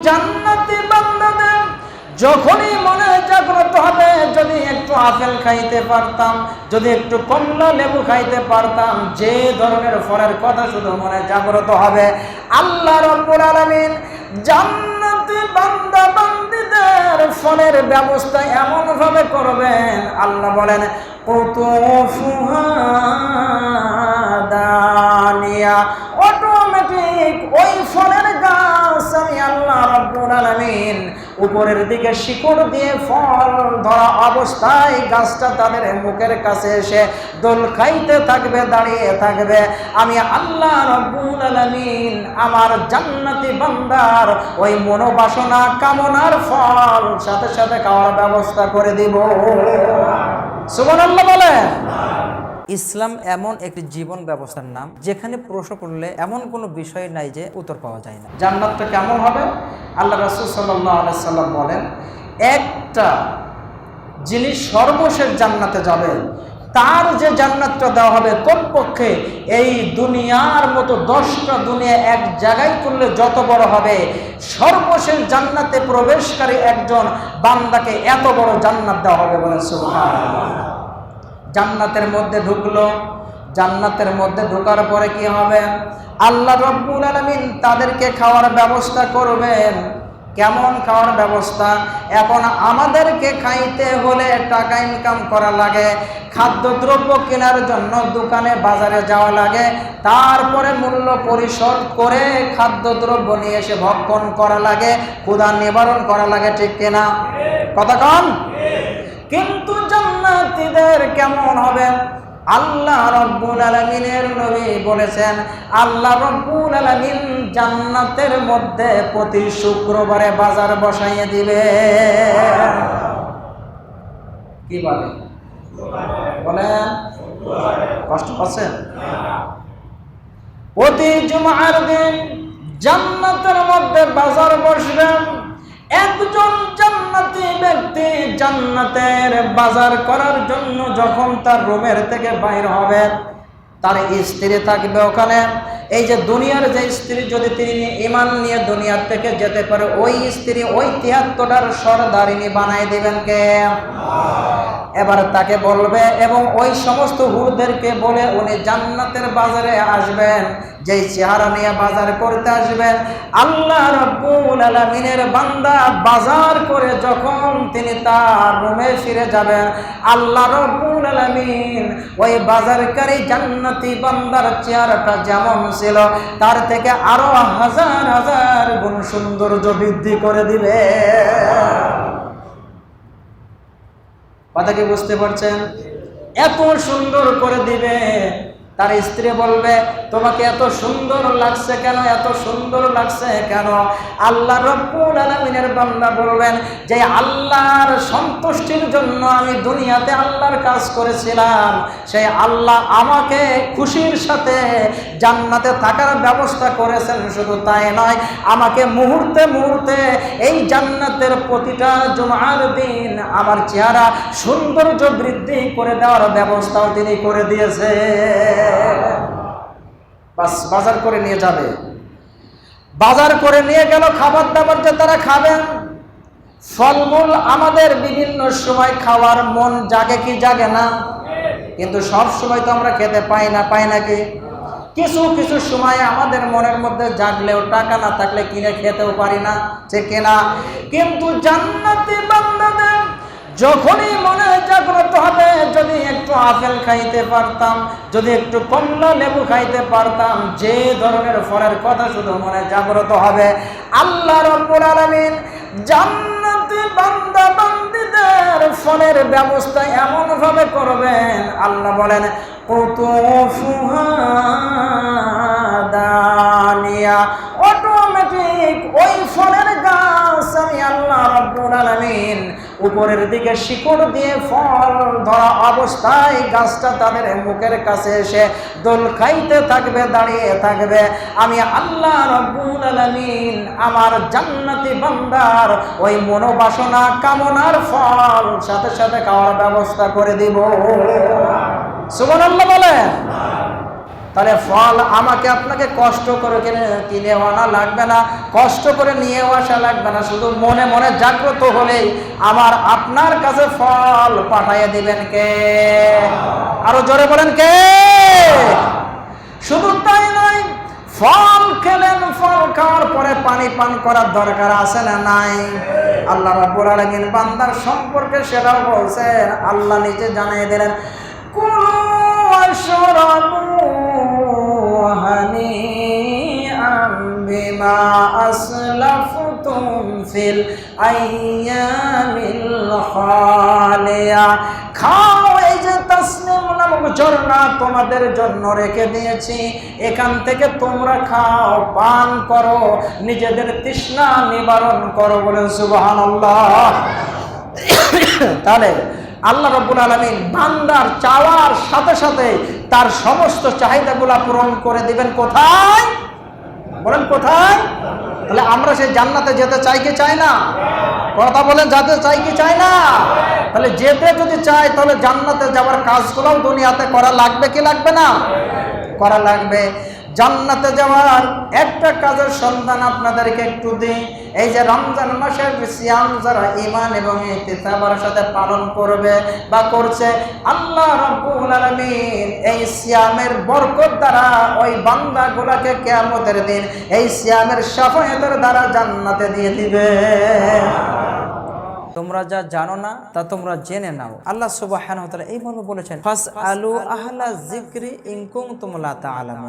জান্নাতি বান্দাদের যখনই মনে জাগ্রত হবে, যদি একটু আপেল খাইতে পারতাম, যদি একটু কমলা লেবু খাইতে পারতাম, যে ধরনের ফলের কথা শুধু মনে জাগ্রত হবে। আল্লাহ রব্বুল আলামিন জান্নাতি বান্দা বান্দিদের ফলের ব্যবস্থা এমন ভাবে করবেন। আল্লাহ বলেন কুতুফুহা দানিয়া অটোমেটিক ওই ফলের গাছ আমি আল্লাহ রাব্বুল আলামিন। উপরের দিকে শিকড় দিয়ে ফল ধরা অবস্থায় গাছটা তাদের মুখের কাছে এসে দোল খাইতে থাকবে, দাঁড়িয়ে থাকবে। আমি আল্লাহ রাব্বুল আলামিন, আমার জান্নাতি বান্দার ওই মনোবাসনা, কামনার ফল সাথে সাথে খাওয়ার ব্যবস্থা করে দিব। সুবহানাল্লাহ বলেন। ইসলাম এমন একটি জীবন ব্যবস্থার নাম, যেখানে প্রশ্ন করলে এমন কোনো বিষয় নাই যে উত্তর পাওয়া যায় না। জান্নাতটা কেমন হবে? আল্লাহ রাসুল সাল্লাহ সাল্লাম বলেন, একটা যিনি সর্বশেষ জান্নাতে যাবে তার যে জান্নাতটা দেওয়া হবে কমপক্ষে এই দুনিয়ার মতো দশটা দুনিয়া এক জায়গায় করলে যত বড় হবে। সর্বশেষ জান্নাতে প্রবেশকারী একজন বান্দাকে এত বড় জান্নাত দেওয়া হবে বলে সুবহানাল্লাহ। জান্নাতের মধ্যে ঢুকলো। জান্নাতের মধ্যে ঢোকার পরে কি হবে? আল্লাহ রব্বুল আলমিন তাদেরকে খাওয়ার ব্যবস্থা করবেন। কেমন খাওয়ার ব্যবস্থা? এখন আমাদেরকে খাইতে হলে টাকা ইনকাম করা লাগে, খাদ্যদ্রব্য কেনার জন্য দোকানে বাজারে যাওয়া লাগে, তারপরে মূল্য পরিশোধ করে খাদ্যদ্রব্য নিয়ে এসে ভক্ষণ করা লাগে, ক্ষুধা নিবারণ করা লাগে, ঠিক কিনা? কথা কন? কিন্তু জান্নাতীদের কেমন হবে? আল্লাহ রব্বুল আলমিনের নবী বলেছেন, আল্লাহ রব্বুল আলমিন জান্নাতের মধ্যে প্রতি শুক্রবারে বাজার বসাইয়ে দিবে। কি বলে? বলেন। কষ্ট পাচ্ছেন? প্রতি জুমার দিন জান্নাতের মধ্যে বাজার বসবেন। একজন জান্নাতি জান্নাতের বাজার করার জন্য যখন তার রুমের থেকে বাইর হবে, তার স্ত্রী থাকবে ওখানে। এই যে দুনিয়ার যে স্ত্রী, যদি তিনি ইমান নিয়ে দুনিয়ার থেকে যেতে পারে, ওই স্ত্রী ওই তিয়াত্তরটার সরদারিনী বানাই দেবেন কে? এবার তাকে বলবে এবং ওই সমস্ত হুরদেরকে বলে উনি জান্নাতের বাজারে আসবেন, যেই চেহারা নিয়ে বাজার করতে আসবেন। আল্লাহ রব্বুল আলমিনের বান্দা বাজার করে যখন তিনি তার রুমে ফিরে যাবেন, আল্লাহ রব্বুল আলমিন ওই বাজারকারী জান্নাতি বান্দার চেহারাটা যেমন ছিল, তার থেকে আরও হাজার হাজার গুণ সৌন্দর্য বৃদ্ধি করে দিবে। কথা কি বুঝতে পারছেন? এত সুন্দর করে দিবে। তার স্ত্রী বলবে, তোমাকে এত সুন্দর লাগছে কেন? এত সুন্দর লাগছে কেন? আল্লাহ রব্বুল আলমিনের বান্দা বলবেন যে, আল্লাহর সন্তুষ্টির জন্য আমি দুনিয়াতে আল্লাহর কাজ করেছিলাম। সেই আল্লাহ আমাকে খুশির সাথে জান্নাতে থাকার ব্যবস্থা করেছেন। শুধু তাই নয়, আমাকে মুহূর্তে মুহূর্তে এই জান্নাতের প্রতিটা জুমার দিন আমার চেহারা সৌন্দর্য বৃদ্ধি করে দেওয়ার ব্যবস্থাও তিনি করে দিয়েছে বাস, বাজার করে নিয়ে যাবে। বাজার করে নিয়ে গেল খাবার দাবার যে তারা খাবেন। ফলমূল আমাদের বিভিন্ন সময় খাওয়ার মন জাগে কি জাগে না? কিন্তু সব সময় তো আমরা খেতে পাই না, পাই নাকি কিছু কিছু সময় আমাদের মনের মধ্যে জাগলেও টাকা না থাকলে কিনে খেতেও পারি না, যে কেনা। কিন্তু জান্নাতি বান্দাদের যখনই মনে জাগ্রত হবে, যদি একটু আপেল খাইতে পারতাম, যদি একটু কমলা লেবু খাইতে পারতাম, যে ধরনের ফলের কথা শুধু মনে জাগ্রত হবে। আল্লাহ রব্বুল আলামিন জান্নাতি বান্দা বান্দিদের ফলের ব্যবস্থা এমন ভাবে করবেন। আল্লাহ বলেন কুতুফুহা দানিয়া অটোমেটিক ওই ফলের গাছ আমি আল্লাহ রব্বুল আলামিন উপরের দিকে শিকড় দিয়ে ফল ধরা অবস্থায় গাছটা তাদের মুখের কাছে এসে দোল খাইতে থাকবে, দাঁড়িয়ে থাকবে। আমি আল্লাহ রব্বুল আলামিন আমার জান্নাতি বান্দার ওই মনোবাসনা, কামনার ফল সাথে সাথে খাওয়ার ব্যবস্থা করে দিব। সুবহানাল্লাহ বলেন। তাহলে ফল আমাকে আপনাকে কষ্ট করে কিনে কিনে আনা লাগবে না। কষ্ট করে নিয়ে আসা লাগবে না। শুধু মনে মনে জাগ্রত হলেই আমার আপনার কাছে ফল পাঠাইয়া দিবেন কে? আরও জোরে বলেন কে? শুধু তাই নয়, ফল খেলেন, ফল খাওয়ার পরে পানি পান করার দরকার আছে না নাই? আল্লাহ রাব্বুল আলামিন বান্দার সম্পর্কে সেটাও বলছেন। আল্লাহ নিজে জানিয়ে দিলেন, কুলু খালিয়া খাও এই যে নামক ঝর্ণা তোমাদের জন্য রেখে দিয়েছি। এখান থেকে তোমরা খাও, পান করো, নিজেদের তৃষ্ণা নিবারণ করো বলে সুবহান তাহলে আল্লাহ রব্বুল আলমিন বান্দার চাওয়ার সাথে সাথে তার সমস্ত চাহিদাগুলা পূরণ করে দিবেন কোথায়? বলেন কোথায়? তাহলে আমরা সেই জান্নাতে যেতে চাই কি চাই না? কথা বলেন, যাতে চাই কি চাই না? তাহলে যেতে যদি চাই, তাহলে জান্নাতে যাওয়ার কাজগুলোও দুনিয়াতে করা লাগবে কি লাগবে না? করা লাগবে। জান্নাতে যাওয়ার একটা কাজের সন্ধান আপনাদেরকে একটু দিই। এই যে রমজান মাসের সিয়াম যারা ইমান এবং ইতিতাবার সাথে পালন করবে বা করছে, আল্লাহ রব্বুল আলামিন এই সিয়ামের বরকত দ্বারা ওই বান্দাগুলোকে কিয়ামতের দিন এই সিয়ামের সাফায়াতের দ্বারা জান্নাতে দিয়ে দিবে। তোমরা যা জানো না, তা তোমরা জেনে নাও। আল্লাহ ওয়া তাআলা এইভাবে বলেছেন ফাস আলু আহলা যিকরি ইন কুনতুম লা তা'লামুন